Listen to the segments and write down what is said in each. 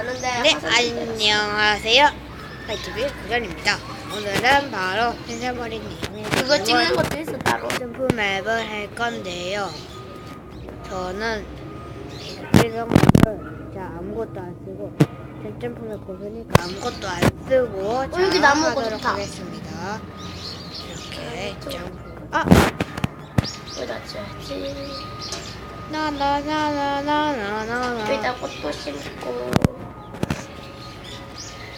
많은데 네, 안녕하세요. 파이트비 구전입니다. 오늘은 바로 펜슬머리 님이 그거 찍는 것도 있어 따로 점프 맵을 할 건데요. 저는 찍은 거를 자 아무것도 안 쓰고 점프 맵 고르니까 아무것도 안 쓰고 자, 여기 나무 하도록 좋다. 하겠습니다. 이렇게 점프 아 여기다 줘야지 나나나나나나나 여기다 꽃도 심고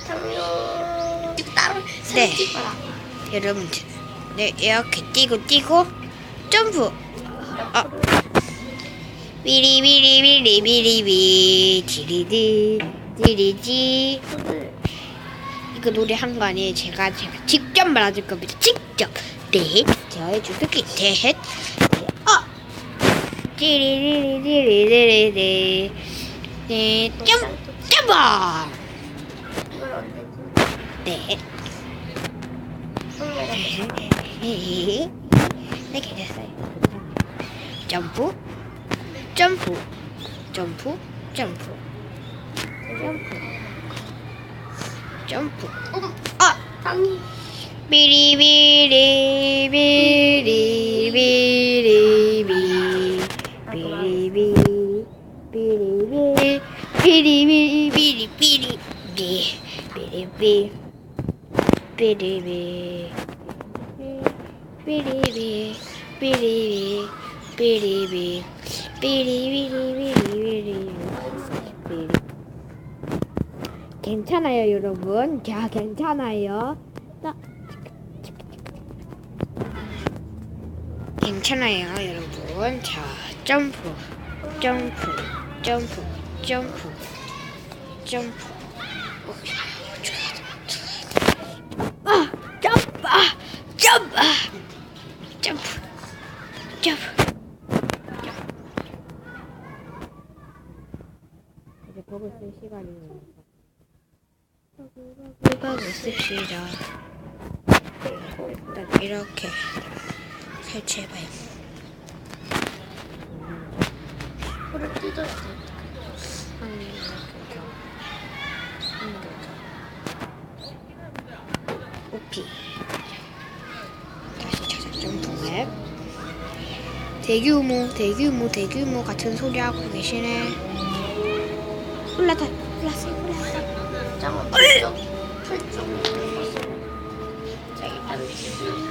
당뇨 따로 네. 찍어라 여러분 네 이렇게 뛰고 뛰고 점프. 아. 비리비리비리비리비 지리디 지리지. 손을 이거 노래 한 거 아니에요. 제가 제가 직접 말해줄 겁니다. 직접. 네 저의 주특기 대헷. 아 지리리리리리리리 네 점, 점프 네 네, 괜찮아요. 점프, 점프, 점프, 점프, 점프, 점프. 아, 땅이 비리 비리 비리 비리 비리비 비리비 비리비 비리비 비리 비리 비리비 비리비 비리비 비리비 비리비 비리비리비리비리 괜찮아요 여러분. 자 괜찮아요. 나 괜찮아요 여러분. 자 점프 점프 점프 점프 점프 일단 이렇게 설치해봐요 불을 뜯어야 돼 오피 다시 찾아 점프맵 대규모 대규모 대규모 같은 소리 하고 계시네 올라타 올랐어 올랐어 짱은 풀쪽 풀쪽 자기 반지